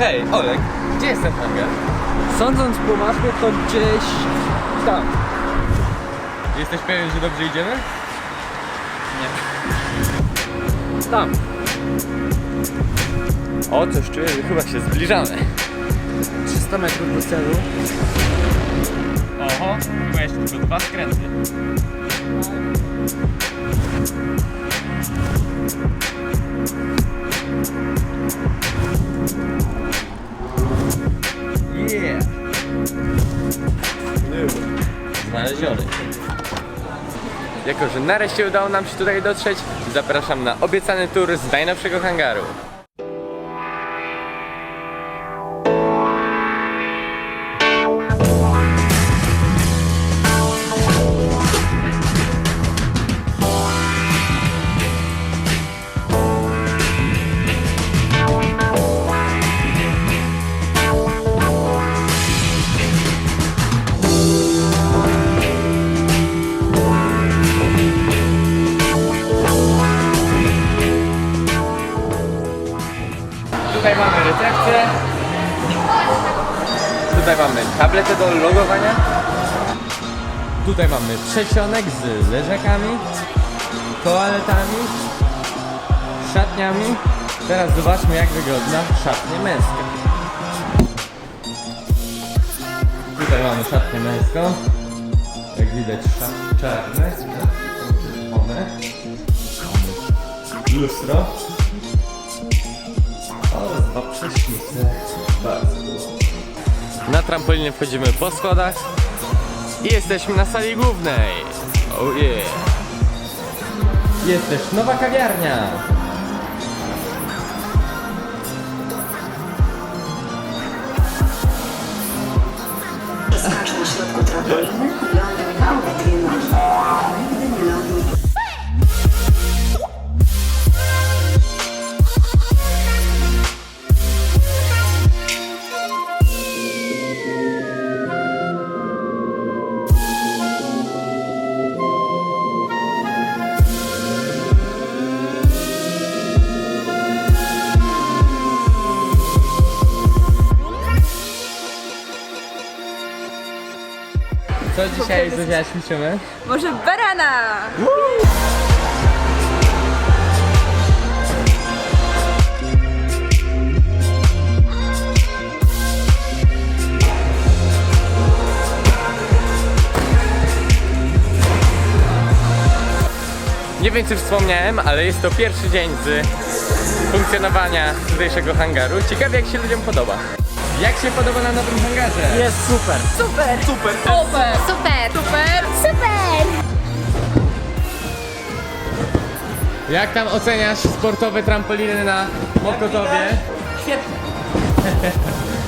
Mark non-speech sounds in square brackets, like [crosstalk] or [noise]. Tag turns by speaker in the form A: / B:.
A: Hej, Olek, gdzie jest ten hangar?
B: Sądząc po mapie to gdzieś tam.
A: Jesteś pewien, że dobrze idziemy?
B: Tam.
A: O, coś czuję, że chyba się zbliżamy.
B: 300 metrów do celu.
A: Oho, chyba jeszcze tylko dwa skręty. Znaleziony. Jako, że nareszcie udało nam się tutaj dotrzeć, zapraszam na obiecany tour z najnowszego hangaru. Tutaj mamy recepcję. Tutaj mamy tabletę do logowania. Tutaj mamy przesionek z leżakami, toaletami, szatniami. Teraz zobaczmy jak wygląda szatnia męska. Tutaj mamy szatnię męską. Jak widać szat czarne. One. Lustro. Bardzo. Na trampolinie wchodzimy po schodach i jesteśmy na sali głównej. Oh yeah. Jest też nowa kawiarnia.
C: Skacz na środku trampoliny, ląduj obie dwie nogi.
A: Co dzisiaj Zuzia ćwiczymy?
D: Może barana!
A: Nie wiem czy wspomniałem, ale jest to pierwszy dzień z funkcjonowania tutejszego hangaru. Ciekawie jak się ludziom podoba. Jak się podoba na nowym hangarze?
B: Jest super.
D: Super! Super! Super! Super! Super! Super!
A: Jak tam oceniasz sportowe trampoliny na Mokotowie?
B: Świetnie. [laughs]